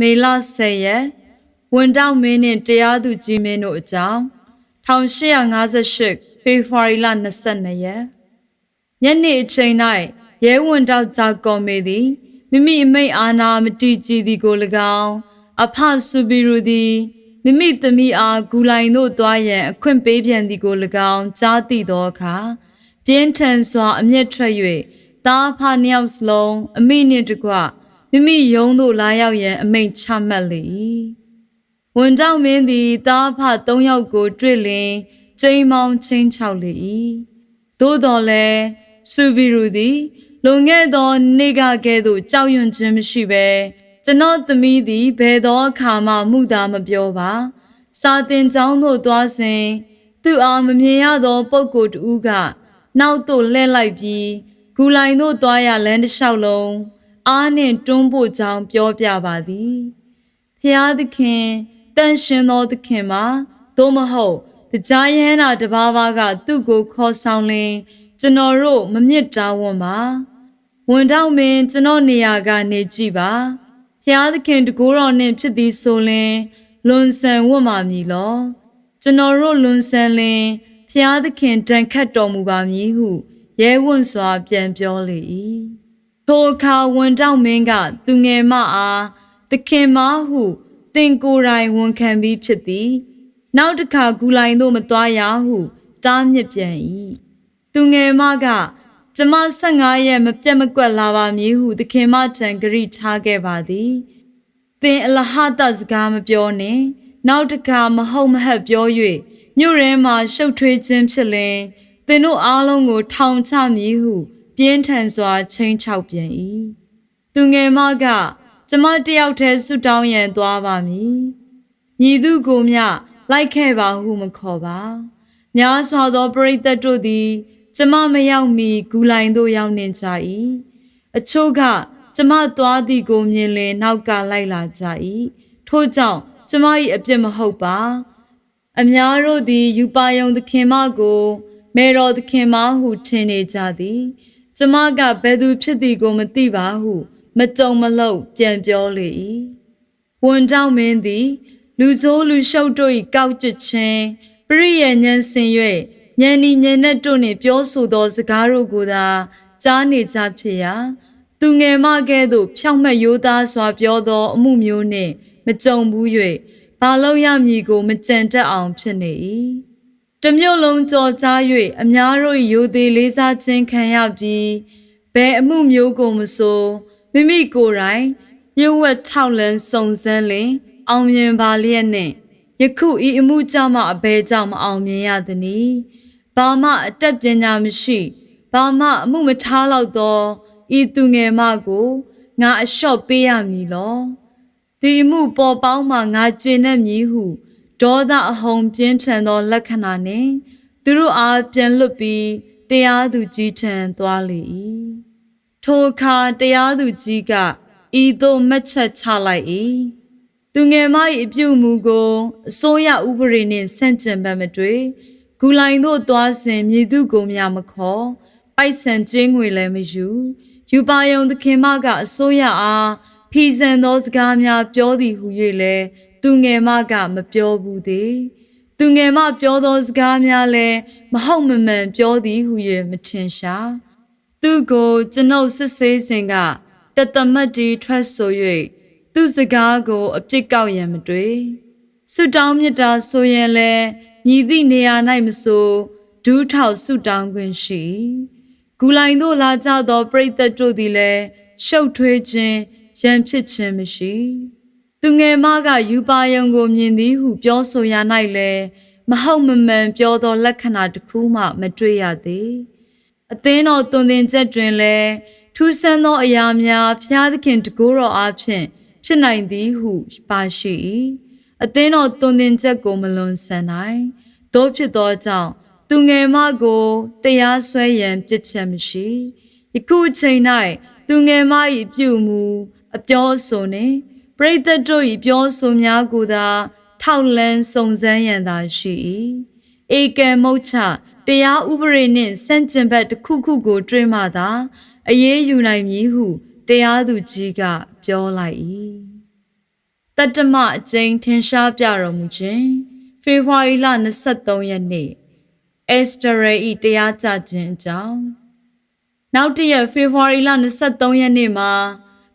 မေလ10ရက်ဝန်တောက်မင်းနှင့်တရားသူကြီးမင်းတို့အကြောင်း1858ဖေဖော်ဝါရီလ22ရက်ညနေအချိန်၌ရဲဝန်တောက်ဂျာကော်မေသည်မိမိအမိတ်အာဏာမတီးကြည်သည်ကို၎င်းအဖစုဘီရူသည်မိမိသမီးအားဂူလိုင်တို့တွားရန်အခွင့်ပေးပြန်သည်ကို၎င်းကြားသိသောအခါပြင်းထန်စွာအမျက်ထွက်၍တားဖာနှစ်ယောက်စလုံးအမိနှင့်တကွ မိမိယုံသို့လာရောက်ရန်အမိန့်ချမှတ်လေ၏ဝန်တောက်မင်းသည်တားဖာ၃ယောက်ကိုတွေ့လျင်ကျိမ်းမောင်းချင်းချောက်လေ၏သို့တော်လည်းစုဘီရူသည်လွန်ခဲ့သောနေ့ကကဲ့သို့ကြောက်ရွံ့ခြင်းမရှိဘဲကျွန်တော်သမီးသည်ဘယ်သောအခါမှမှုသာမပြောပါစာတင်ကျောင်းသို့သွားစဉ်သူအားမမြင်ရသောပုဂ္ဂိုလ်တဦးကနောက်သို့လှည့်လိုက်ပြီးဂူလိုင်သို့သွားရလမ်းတစ်လျှောက်လုံး အားနှင့်တွန်းပို့ကြောင်းပြောပြပါသည်ဖျားသခင်တန်ရှင်သောသခင်မှာသို့မဟုတ်တရားရဟန္တာတပါးပါးကသူ့ကိုခေါ်ဆောင်လင်ကျွန်တော်တို့မမြင့်တာဝန်ပါဝန်တောက်မင်းကျွန်တော်နေရာကနေကြည့်ပါဖျားသခင်တကိုးတော်နှင့်ဖြစ်သည်ဆိုလင်လွန်ဆန်ဝတ်မာမည်လောကျွန်တော်တို့လွန်ဆန်လင်ဖျားသခင်တန်ခတ်တော်မူပါမည်ဟုရဲဝံ့စွာပြန်ပြောလေ၏ ထိုအခါဝန်တောက်မင်းကသူငယ်မအားသခင်မဟုတင်ကိုယ်တိုင်ဝန်ခံပြီးဖြစ်သည်နောက်တစ်ခါဂူလိုင်သို့မသွားရဟုတားမြစ်ပြန်၏သူငယ်မကကျမ15ရက်မပြတ်မကွက်လာပါမည်ဟုသခင်မထံဂရိထားခဲ့ပါသည်သင်အလဟတစကားမပြောနဲ့နောက်တစ်ခါမဟုတ်မဟတ်ပြော၍မြို့ရဲမှာရှုပ်ထွေးခြင်းဖြစ်လင်သင်တို့အားလုံးကိုထောင်ချမည်ဟု ပြင်းထန်စွာချိန်ချောက်ပြန်၏သူငယ်မကကျမတယောက်တည်းဆုတောင်းရန်သွားပါမည်ညီသူကိုမျှလိုက်ခဲ့ပါဟုမခေါ်ပါများစွာသောပရိသတ်တို့သည် ကျမမရောက်မီဂူလိုင်သို့ရောက်နေကြ၏အချို့ကကျမသွားသည်ကိုမြင်လင်နောက်ကလိုက်လာကြ၏ထို့ကြောင့်ကျမ၏အပြစ်မဟုတ်ပါအများတို့သည်ယူပါယုံသခင်မကို မေတော်သခင်မဟုထင်နေကြသည် ကျမကဘယ်သူဖြစ်သည်ကိုမသိပါဟု မကြုံမလို့ပြန်ပြောလေ၏ဝန်တောင်းမင်းသည် လူဆိုးလူရှုပ်တို့၏ကောက်ကျခြင်းပရိယဉ္ဉ္စင်၍ဉာဏ်ဤဉာဏ်နဲ့တို့နှင့်ပြောဆိုသောစကားတို့ကိုသာကြားနေကြဖြစ်ရာသူငယ်မကဲ့သို့ဖြောင့်မတ်ရိုးသားစွာပြောသော အမှုမျိုးနှင့် မကြုံဘူး၍ဘာလို့ရမည်ကို မကြံတတ်အောင်ဖြစ်နေ၏ တမျိုးလုံးကြော်ကြား၍အများတို့ရိုသေလေးစားခြင်းခံရပြီးဘယ်အမှုမျိုးကိုမဆိုမိမိကိုယ်တိုင်ညှို့ဝှက်ထောက်လန်းစုံစမ်းလင်အောင်မြင်ပါလျက်နှင့်ယခုဤအမှုကြောင့်မှအဘယ်ကြောင့်မအောင်မြင်ရသနည်းဘာမှအတတ်ပညာမရှိဘာမှအမှုမထားတော့သောဤသူငယ်မကိုငါအလျှော့ပေးရမည်လောဒီမှုပေါ်ပေါင်းမှငါကျင့်နှံ့မည်ဟု ဒေါသအဟုန်ပြင်းထန်သောလက္ခဏာနှင့်သူတို့အားပြန်လွတ်ပြီးတရားသူကြီးထံသွားလေ၏ထိုအခါတရားသူကြီးကဤသို့မှတ်ချက်ချလိုက်၏သူငယ်မ၏အပြုမူကိုအစိုးရဥပဒေနှင့်ဆန့်ကျင်ဘက်မတွေ့ဂူလိုင်သို့သွားစဉ်မြည်သူကိုမြမခေါ်ပိုက်ဆံကျင်းငွေလည်းမယူယူပါယုံသခင်မကအစိုးရအားဖီဆန်သောစကားများပြောသည်ဟု၍လည်း သူငယ်မကမပြောဘူးသေးသူငယ်မပြောသောစကားများလည်းမဟုတ်မမှန်ပြောသည်ဟု၍မထင်ရှားသူကိုကျွန်ုပ်စစ်ဆေးစဉ်ကတသမတ်တီထွက်ဆို၍သူစကားကို အပြစ်ကောက်ရန်မတွေ့ဆုတောင်းမြတ်တာဆိုရင်လည်းညီသည့်နေရာ၌မဆိုဒူးထောက်ဆုတောင်းခွင့်ရှိဂူလိုင်တို့လာကြသောပရိသတ်တို့သည်လည်းရှုပ်ထွေးခြင်းရန်ဖြစ်ခြင်းမရှိ သူငယ်မကယူပါယုံကိုမြင်သည်ဟုပြောဆိုရ၌လည်းမဟုတ်မမှန်ပြောသောလက္ခဏာတစ်ခုမှမတွေ့ရသေးအသင်းတော်တုန်သင်ချက်တွင်လည်းထူးဆန်းသောအရာများဖျားသခင်တကိုးတော်အားဖြင့်ဖြစ်နိုင်သည်ဟုပါရှိ၏အသင်းတော်တုန်သင်ချက်ကိုမလွန်ဆန်နိုင်တို့ဖြစ်သောကြောင့်သူငယ်မကိုတရားစွဲရန်ပြစ်ချက်မရှိယခုအချိန်၌သူငယ်မ၏ပြုမှုအပြောဆိုနှင့် ပရိသတ်တို့၏ပြောဆိုများကိုသာထောက်လန်းစုံစမ်းရန်သာရှိ၏ဧကံမုတ်ချတရားဥပဒေနှင့်စန့်ကျင်ဘက်တစ်ခုခုကို တွေးမှသာအရေးယူနိုင်မည်ဟုတရားသူကြီးကပြောလိုက်၏တတ္တမအကျဉ်းထင်ရှားပြတော်မူခြင်းဖေဖော်ဝါရီလ23ရက်နေ့အက်စတရေဤတရားကြခြင်းအကြောင်းနောက်တစ်ရက်ဖေဖော်ဝါရီလ23ရက်နေ့မှာ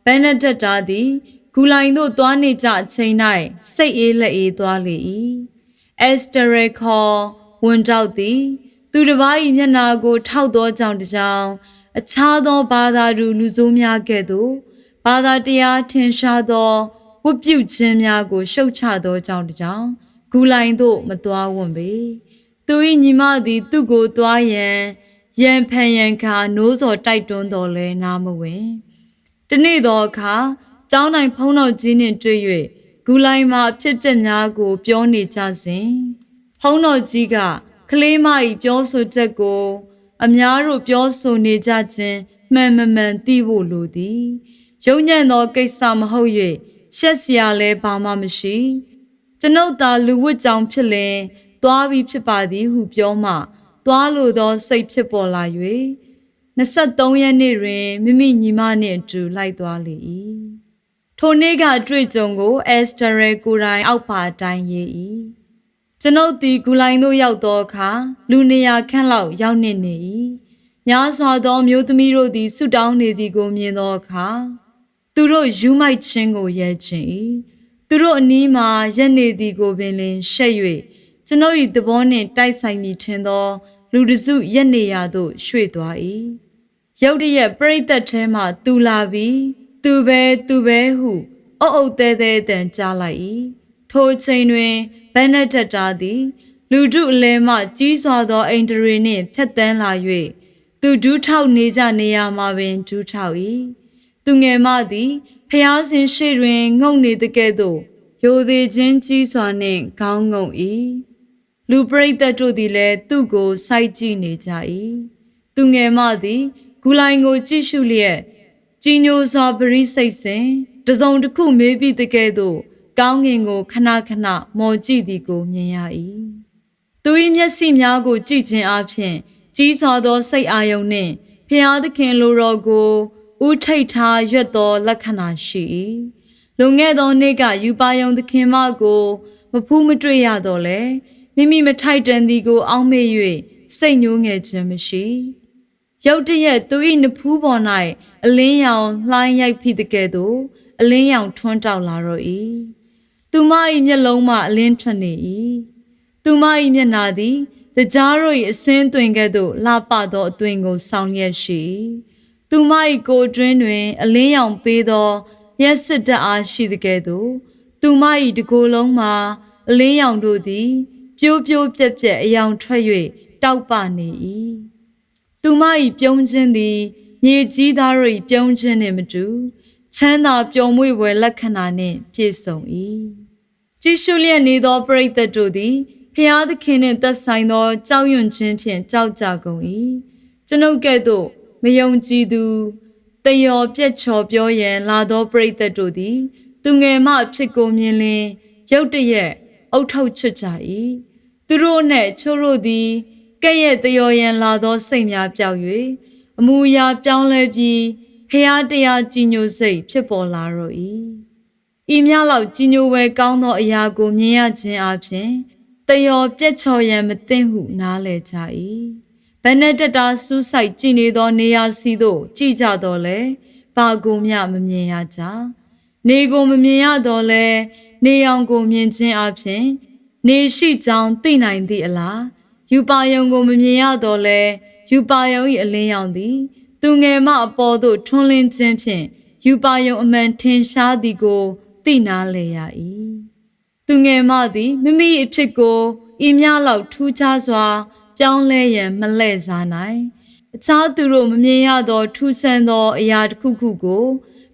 ဘန်နဒက်တာသည် ဂူလိုင်သို့တွားနေကြအချိန်၌စိတ်အေးလက်အေးသွားလေ၏အက်စတရေခေါ်ဝန်တောက်သည် သူတစ်ပါး၏မျက်နာကို ထောက်သောကြောင့်တကြောင်အခြားသောဘာသာတူလူဆိုးများကဲ့သို့ဘာသာတရားထင်ရှားသောဝတ်ပြုခြင်းများကို ရှုတ်ချသောကြောင့်တကြောင်ဂူလိုင်သို့မသွားဝွန်ပေသူ၏ညီမသည် သူ့ကိုသွားရန်ရန်ဖန်ရန်ခါနိုးစော်တိုက်တွန်းတော်လဲနားမဝင်တနေ့သောအခါ ကျောင်းတိုင်းဖုံးတော်ကြီးနှင့်တွေ့၍ဂူလိုင်မှာအဖြစ်အပျက်များကို ပြောနေကြစဉ်ဖုံးတော်ကြီးကကလေးမ၏ပြောဆိုချက်ကို အများတို့ပြောဆိုနေကြခြင်းမှန်မမှန်သိဖို့လိုသည်ယုံညံ့သောကိစ္စမဟုတ်၍ရှက်စရာလည်းဘာမှမရှိကျွန်ုပ်သာလူဝတ်ကြောင်ဖြစ်လင်သွားပြီးဖြစ်ပါသည်ဟုပြောမှသွားလိုသောစိတ်ဖြစ်ပေါ်လာ၍23ရက်နေ့တွင်မိမိညီမနှင့်အတူလိုက်သွားလေ၏ ထိုနေ့ကအတွေ့အကြုံကိုအက်စတရဲကိုယ်တိုင်အောက်ပါအတိုင်းရေး၏ကျွန်ုပ်သည်ဂူလိုင်သို့ရောက်သောအခါလူနေရာခန့်လောက်ရောက်နေနေ၏ညာစွာသောမျိုးသမီးတို့သည်ဆုတောင်းနေသည်ကိုမြင်သောအခါသူတို့ယူမိုက်ခြင်းကိုရဲခြင်း၏သူတို့အနီးမှာရက်နေသည်ကိုပင်လင်ရှက်၍ကျွန်ုပ်၏သဘောနှင့်တိုက်ဆိုင်မိထင်သော လူတစုရက်နေရာသို့ရွှေ့သွား၏ရုတ်တရက်ပြိတ္တထဲမှသူလာပြီး သူပဲသူပဲဟုအုပ်အုပ်သေးသေးတန်ကြားလိုက်၏ထိုချိန်တွင်ဘန်နက်တက်တာသည် လူတို့အလဲမှကြီးစွာသောအိန္ဒြေနှင့်ဖြတ်တန်းလာ၍သူဒူးထောက်နေကြနေရမှာပင်ဒူးထောက်၏သူငယ်မသည်ဖျားစဉ်ရှိတွင်ငုံနေတကဲ့သို့ယိုသေးခြင်းကြီးစွာနှင့်ခေါင်းငုံ၏လူပရိသတ်တို့သည်လည်းသူ့ကိုစိုက်ကြည့်နေကြ၏သူငယ်မသည်ဂူလိုင်ကိုကြည့်ရှုလျက် ကြီးညိုစွာပရိစိတ်စဉ်တစုံတစ်ခုမေးပြီးတကဲ့သို့ကောင်းငင်ကိုခဏခဏမော်ကြည့်သည်ကိုမြင်ရ၏သူ၏မျက်စိများကိုကြည့်ခြင်းအပြင်ကြီးစွာသောစိတ်အာယုန်နှင့်ဖျားသခင်လိုတော်ကိုဥထိတ်ထားရွတ်သောလက္ခဏာရှိ၏လွန်ခဲ့သောနေ့ကယူပါယုံသခင်မကိုမဖူးမတွေ့ရတော့လဲမိမိမထိုက်တန်သည်ကိုအောင်းမေ့၍စိတ်ညှိုးငယ်ခြင်းမရှိ ရုတ်တရက်သူ၏နဖူးပေါ်၌အလင်းရောင်လှိုင်းရိုက်ဖိတကဲ့သို့အလင်းရောင်ထွန်းတောက်လာတော့၏သူမ၏မျက်လုံးမှအလင်းထွက်နေ၏သူမ၏မျက်နာသည်တကြားတို့၏အစင်းသွင်ကဲ့သို့လှပသောအသွင်ကိုဆောင်လျက်ရှိသူမ၏ကိုယ်တွင်းတွင် အလင်းရောင်ပေးသောရက်စစ်တအားရှိတဲ့ကဲ့သို့သူမ၏တကိုယ်လုံးမှာအလင်းရောင်တို့သည် ပြိုးပြိုးပြက်ပြက်အယောင်ထွက်၍တောက်ပနေ၏ သူမ၏ပြုံးခြင်းသည်မြေကြီးသားတို့၏ပြုံးခြင်းနှင့်မတူချမ်းသာပျော်မွေ့ဝယ်လက္ခဏာနှင့်ပြည့်စုံ၏ကြည်ရှုလျက်နေသောပရိသတ်တို့သည်ဖျားသခင်နှင့်သက်ဆိုင်သောကြောက်ရွံ့ခြင်းဖြင့်ကြောက်ကြကုန်၏ကျွန်ုပ်ကဲ့သို့မယုံကြည်သူတယောပြက်ချော်ပြောရန်လာသောပရိသတ်တို့သည် သူငယ်မှဖြစ်ကိုမြင်လင်ရုတ်တရက်အုတ်ထုတ်ချွတ်ကြ၏သူတို့နှင့်ချို့တို့သည် ကဲ့ရဲ့တယောရန်လာသောစိတ်များပြောက်၍အမူအရာပြောင်းလဲပြီးဖျားတရားကြီးညိုစိတ်ဖြစ်ပေါ်လာတော့၏ဤများလောက်ကြီးညိုဝဲကောင်းသောအရာကိုမြင်ရခြင်းအပြင်တယောပြက်ချော်ရန်မသိဟုနားလည်ကြ၏ဘယ်နဲ့တက်တာစူးစိုက်ကြည့်နေသောနေရာစီသို့ကြည့်ကြတော့လဲဘာကိုမျှမမြင်ရကြနေကိုမမြင်ရတော့လဲနေအောင်ကိုမြင်ခြင်းအပြင်နေရှိကြောင်းသိနိုင်သည့်အလား ယူပါယုံကိုမမြင်ရတော့လဲယူပါယုံ၏အလင်းရောင်သည် သူငယ်မအပေါ်သို့ထွန်းလင်းခြင်းဖြင့်ယူပါယုံအမှန်ထင်ရှားသည်ကိုသိနာလေရ၏သူငယ်မသည်မိမိအဖြစ်ကိုဤများလောက်ထူးခြားစွာ ပြောင်းလဲရန်မလှဲ့စားနိုင်အခြားသူတို့မမြင်ရသောထူးဆန်းသောအရာတစ်ခုခုကို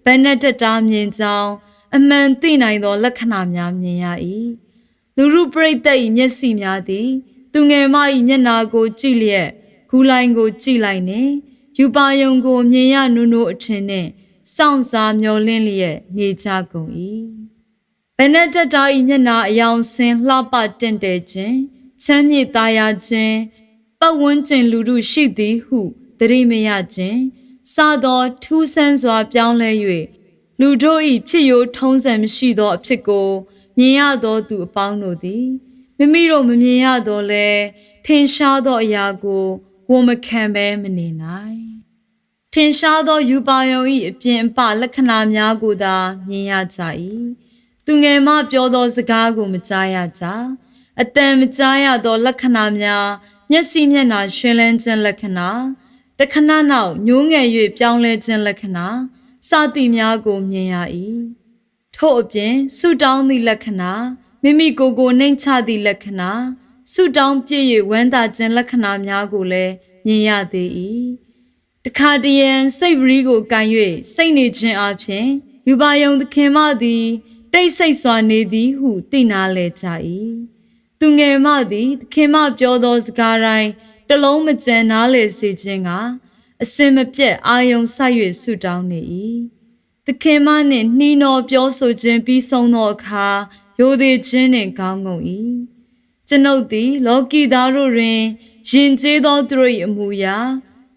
ဘယ်နဲ့တက်တာမြင်ကြောင်းအမှန်သိနိုင်သောလက္ခဏာများမြင်ရ၏လူရုပရိသတ်၏မျက်စိများသည် သူငယ်မ၏မျက်နာကိုကြည့်လျက်ဂူလိုင်းကိုကြည့်လိုက်နေယူပါယုံကိုမြင်ရနုနိုးအထင်နဲ့စောင့်စားမျောလင်းလျက်နေကြကုန်၏ဘယ်နဲ့တက်တာ၏မျက်နာအယောင်ဆင်းလှပတင့်တယ်ခြင်းချမ်းမြေ့သားရခြင်းပတ်ဝန်းကျင်လူတို့ရှိသည်ဟုသတိမရခြင်းစသောထူးဆန်းစွာပြောင်းလဲ၍လူတို့၏ဖြစ်ရိုးထုံးစံမရှိသောအဖြစ်ကိုမြင်ရသောသူအပေါင်းတို့သည် မိမိတို့မမြင်ရတော့လဲထင်ရှားသောအရာကိုဝန်မခံဘဲမနေနိုင်ထင်ရှားသောယူပါယုံ၏အပြင်အပလက္ခဏာများကိုသာမြင်ရကြ၏သူငယ်မှပြောသောစကားကိုမကြားရကြအတန်မကြားရသောလက္ခဏာများမျက်စိမျက်နှာရှင်လန်းခြင်းလက္ခဏာတခဏနောက်ညှိုးငယ်၍ပြောင်းလဲခြင်းလက္ခဏာစသည်များကိုမြင်ရ၏ထို့အပြင်ဆုတောင်းသည့်လက္ခဏာ မိမိကိုယ်ကိုနှိမ်ချသည့်လက္ခဏာဆုတောင်းပြည့်၍ဝမ်းသာခြင်းလက္ခဏာများကိုလည်းမြင်ရသေး၏တခါတရံစိတ်ပရီးကိုကန်၍စိတ်နေခြင်းအပြင်ယူပါယုံသခင်မသည်တိတ်ဆိတ်စွာနေသည်ဟုသိနာလဲကြ၏သူငယ်မသည်သခင်မပြောသောစကားတိုင်းတလုံးမကြံနားလေစေခြင်းကအစင်မပြတ်အာယုံဆိုင်၍ဆုတောင်းနေ၏သခင်မနှင့်နှီးနှောပြောဆိုခြင်းပြီးဆုံးသောအခါ ယိုသေးခြင်းနှင့်ကောင်းကုန်၏ကျွန်ုပ်သည် လောကီသားတို့တွင်ယဉ်ကျေးသောသူတို့၏အမှုရာ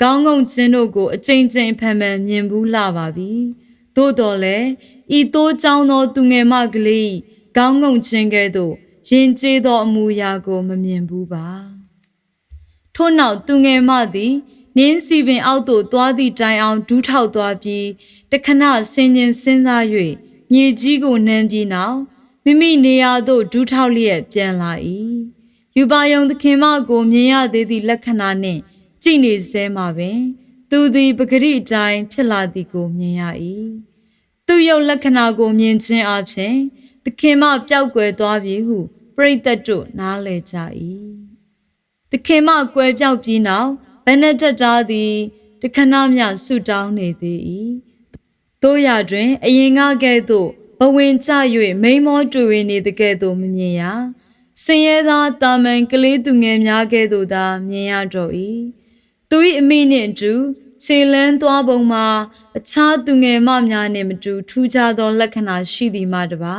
ကောင်းကုန်းခြင်းတို့ကို အကျဉ်းချင်းဖန်ဖန်မြင်ဘူးလာပါပြီသို့တော်လည်းဤသိုးကြောင်းသောသူငယ်မကလေးကောင်းကုန်းခြင်းကဲ့သို့ယဉ်ကျေးသောအမှုရာကို မမြင်ဘူးပါထို့နောက်သူငယ်မသည်နင်းစီပင်အောက်သို့သွားသည့်တိုင်အောင်ဒူးထောက်သွားပြီးတခဏဆင်းခြင်းစဉ်းစား၍မြေကြီးကိုနှမ်းပြီးနောက် မိမိနေရာသို့ဒူးထောက်လျက်ပြန်လာ၏ယူပါယုံသခင်မကိုမြင်ရသေးသည့်လက္ခဏာနှင့်ကြည်နေစဲမှာပင် သူသည်ပဂရိအတိုင်းဖြစ်လာသည်ကိုမြင်ရ၏သူရုပ်လက္ခဏာကိုမြင်ခြင်းအပြင်သခင်မပျောက်ကွယ်သွားပြီဟုပရိသတ်တို့နားလည်ကြ၏သခင်မကွယ်ပြောက်ပြီးနောက်ဘနက်တက်တာသည်တခဏမျှဆုတောင်းနေသေး၏တို့ရတွင် အရင်ကကဲ့သို့ ဘဝင်ကျ၍မိန်မောတူနေသည်ကဲ့သို့မမြင်ရစင်ရဲသားတာမန်ကလေးသူငယ်များကဲ့သို့သာမြင်ရတော့၏သူ၏အမိနှင့်အတူခြေလန်းသွားပုံမှာအခြားသူငယ်မများနှင့်မတူထူးခြားသောလက္ခဏာရှိသည်မှတပါ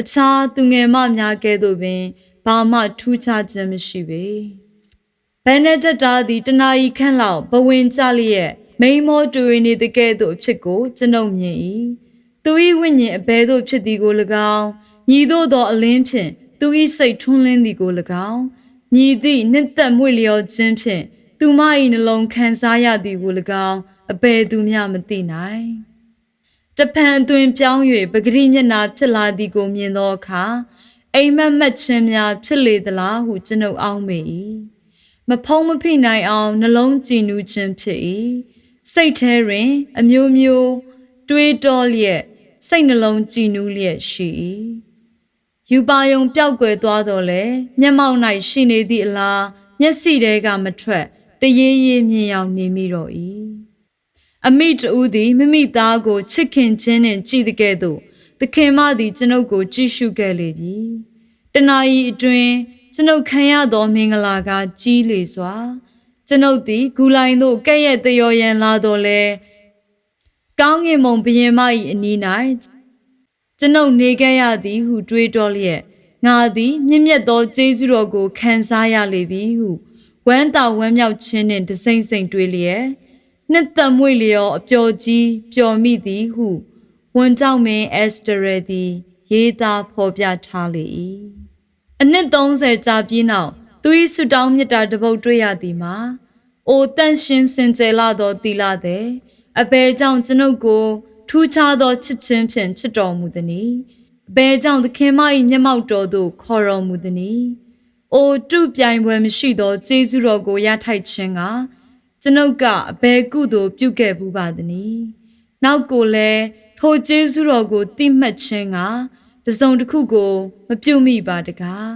အခြားသူငယ်မများကဲ့သို့ပင်ဘာမှထူးခြားခြင်းမရှိပေဘန်နဒက်တာသည်တနာဤခန့်လောက်ဘဝင်ကြလျက်မိန်မောတူနေသည်ကဲ့သို့အဖြစ်ကိုကျွန်ုပ်မြင်၏ သူ၏ဝိညာဉ်အဘဲသို့ဖြစ်သည်ကို၎င်းညီတို့သောအလင်းဖြင့်သူ၏စိတ်ထွန်းလင်းသည်ကို၎င်းညီသည့်နှစ်သက်မွေလျော်ခြင်းဖြင့်သူမ၏နှလုံးခံစားရသည်ကို၎င်းအဘယ်သူမျှမသိနိုင်တပံအသွင်ပြောင်း၍ပဂရိမျက်နာဖြစ်လာသည်ကိုမြင်သောအခါအိမ်မက်မက်ခြင်းများဖြစ်လေသလားဟုကျွန်ုပ်အောက်မေ၏မဖုံးမဖိနိုင်အောင်နှလုံးကြည်နူးခြင်းဖြစ်၏စိတ်ထဲတွင် အမျိုးမျိုးတွေးတောလျက် စိတ်နှလုံးကြည်နူးလျက်ရှိ၏ယူပါယုံပျောက်ကွယ်သွားတော်လဲမျက်မှောက်၌ရှိနေသည့်အလားမျက်စိတဲကမထွက်တရေရေမြင်ရောက်နေမိတော့၏အမိတူသည်မိမိသားကိုချစ်ခင်ခြင်းနှင့်ကြည်တဲ့ကဲ့သို့သခင်မသည်ကျွန်ုပ်ကိုကြည့်ရှုခဲ့လေပြီတနာဤအတွင်ကျွန်ုပ်ခံရသောမင်္ဂလာကကြီးလေစွာ ကျွန်ုပ်သည်ဂူလိုင်သို့ကဲ့ရဲ့တယောရန်လာတော်လဲ ကောင်းငင်မုံဘရင်မ၏အနီး၌ကျွန်ုပ်နေခဲ့ရသည်ဟုတွေးတောလျက်ငါသည်မြင့်မြတ်သောကျေးဇူးတော်ကိုခံစားရလေပြီဟုဝမ်းတာဝမ်းမြောက်ခြင်းနှင့်တစိမ့်စိမ့်တွေးလျက်နှစ်သက်မွေလျော်အပျော်ကြီးပျော်မိသည်ဟုဝန်ကြောင့်မင်းအက်စတရသည် ရေးသားဖော်ပြထားလေ၏အနှစ်30ကြာပြီးနောက်သူ၏ဆုတောင်းမြတ်တာတပုတ်တွေ့ရသည်မှာအိုတန့်ရှင်စင်ကြယ်လာသောတီလာတဲ့ အဘယ်ကြောင့်ကျွန်ုပ်ကို ထူးခြားသောချစ်ချင်းဖြင့်ချစ်တော်မူသည်နည်းအဘယ်ကြောင့်သခင်မ၏မျက်မှောက်တော်သို့ခေါ်တော်မူသည်နည်းအိုတုပြိုင်ပွဲမရှိသောကျေးဇူးတော်ကိုရထိုက်ခြင်းကကျွန်ုပ်ကအဘယ်ကုသိုလ်ပြုခဲ့ဘူးပါသနည်းနောက်ကိုလည်းထိုကျေးဇူးတော်ကိုတိမှတ်ခြင်းကတစုံတစ်ခုကိုမပြုတ်မိပါတကား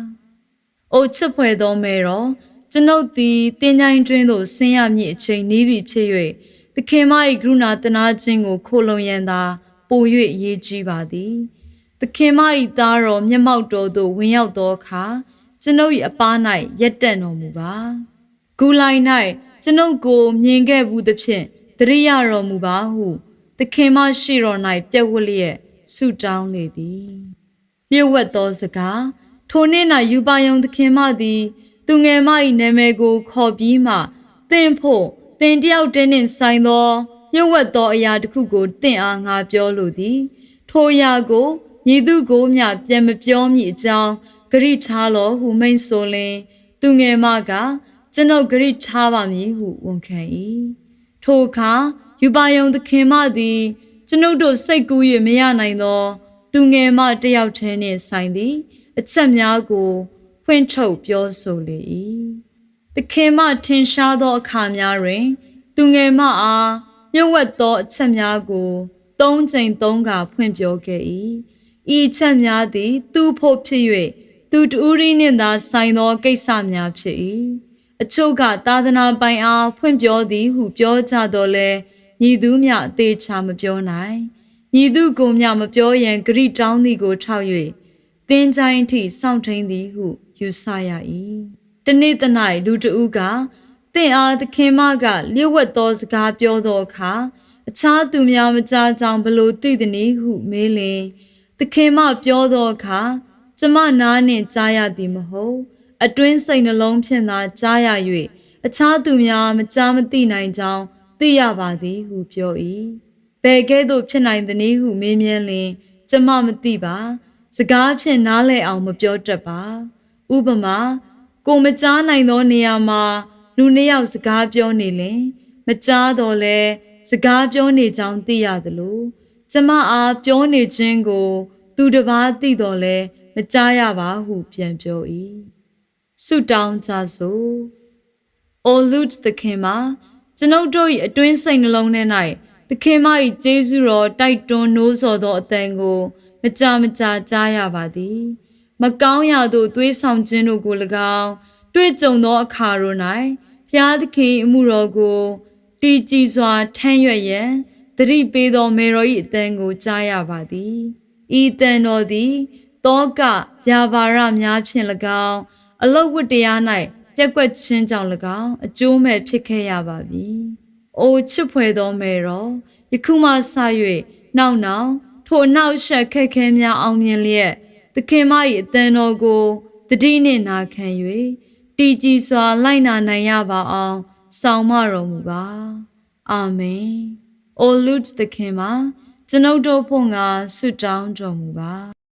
အိုချစ်ဖွယ်သောမဲတော်ကျွန်ုပ်သည်တင်ကြိုင်တွင်သို့ဆင်းရမည့်အချိန်နီးပြီဖြစ်၍ သခင်မ၏ကရုဏာတနာခြင်းကို ခိုလုံရန်သာပို၍အရေးကြီးပါသည်သခင်မ၏သားတော်မျက်မှောက်တော်သို့ဝင်ရောက်သောအခါကျွန်ုပ်၏အပား၌ရက်တန့်တော်မူပါဂူလိုင်၌ကျွန်ုပ်ကိုမြင်ခဲ့ဘူးသဖြင့်တရိယာတော်မူပါဟုသခင်မရှိတော်၌ပြက်ဝတ်လျက်ဆုတောင်းလေသည်ပြည့်ဝတ်သောစကားထိုနေ့၌ယူပါယုံသခင်မသည် သူငယ်မ၏နာမည်ကို ခေါ်ပြီးမှသင်ဖို့ သင်တယောက်တည်းနှင့်ဆိုင်သောလျှို့ဝှက်သောအရာတစ်ခုကိုတင့်အားငါပြောလိုသည်ထိုအရာကိုညီသူကိုမျှပြန်မပြောမည်အကြောင်းဂရိထားလောဟုမိန့်ဆိုလင်သူငယ်မကကျွန်ုပ်ဂရိထားပါမည်ဟုဝန်ခံ၏ထိုအခါယူပါယုံသခင်မသည်ကျွန်ုပ်တို့စိတ်ကူး၍မရနိုင်သော သူငယ်မတစ်ယောက်တည်းနှင့်ဆိုင်သည် အချက်များကိုဖွင့်ထုတ်ပြောဆိုလေ၏ သခင်မထင်ရှားသောအခါများတွင် သူငယ်မအားမြုပ်ဝက်သောအချက်များကိုသုံးချိန်သုံးခါဖွင့်ပြောခဲ့၏ဤအချက်များသည် သူ့ဖို့ဖြစ်၍သူတူရီနှင့်သာဆိုင်သောကိစ္စများဖြစ်၏အချို့ကသာသနာပိုင်အားဖွင့်ပြောသည်ဟုပြောကြတော့လဲညီသူမျှအသေးချာမပြောနိုင်ညီသူကိုမျှမပြောရန်ဂရိတောင်းသည်ကိုထောက်၍သင်ချိုင်းအထိစောင့်ထိန်သည်ဟုယူဆရ၏ တနေ့တ၌လူတဦးကတင့်အားသခင်မကလျှို့ဝှက်သောစကားပြောသောအခါအခြားသူများမကြားကြောင်ဘလို့သိသည်နည်းဟုမေးလင်သခင်မပြောသောအခါကျမနားနှင့်ကြားရသည်မဟုတ်အတွင်းစိတ်နှလုံးဖြင့်သာကြားရ၍အခြားသူများမကြားမသိနိုင်ကြောင်းသိရပါသည်ဟုပြော၏ဘယ်ကဲ့သို့ဖြစ်နိုင်သနည်းဟုမေးမြန်းလင်ကျမမသိပါ စကားဖြင့်နားလည်အောင်မပြောတတ်ပါ ဥပမာ ကိုမကြားနိုင်သောနေရာမှာလူနှစ်ယောက်စကားပြောနေလင်မကြားတော့လဲစကားပြောနေကြောင်းသိရသလိုကျမအားပြောနေခြင်းကို သူတစ်ပါးသိတော့လဲမကြားရပါဟုပြန်ပြော၏ဆုတောင်းကြစို့။အိုလူတ်သခင်မကျွန်ုပ်တို့၏အတွင်းစိတ်နှလုံးထဲ၌သခင်မ၏ကျေးဇူးတော်တိုက်တွန်းနိုးဆော်သောအသံကို မကြာမကြာကြားရပါသည်။ မကောင်းရာသို့သွေးဆောင်ခြင်းတို့ကို၎င်းတွေ့ကြုံသောအခါတို့၌ဖျားသခင်အမှုတော်ကိုတည်ကြည်စွာထမ်းရွက်ရန်သတိပေးသောမေတော်၏အသံကိုကြားရပါသည်။ဤတန်တော်သည်တောကဗျာပါရများဖြင့်၎င်းအလုတ်ဝတ္တရား၌ပြက်ကွက်ခြင်းကြောင့်၎င်းအကျိုးမဲ့ဖြစ်ခဲ့ရပါပြီ။အိုချစ်ဖွယ်သောမေတော်ယခုမှစ၍နောက်နောက်ထိုအနောက်ရှက်ခက်ခဲများအောင်မြင်လျက် သခင်မ၏အသံတော်ကိုတတိနှင့်နာခံ၍တည်ကြည်စွာ လိုက်နာနိုင်ရပါအောင် ဆောင်မတော်မူပါ။အာမင်။အိုလူတ်သခင်မကျွန်ုပ်တို့ဖို့ငါဆုတောင်းတော်မူပါ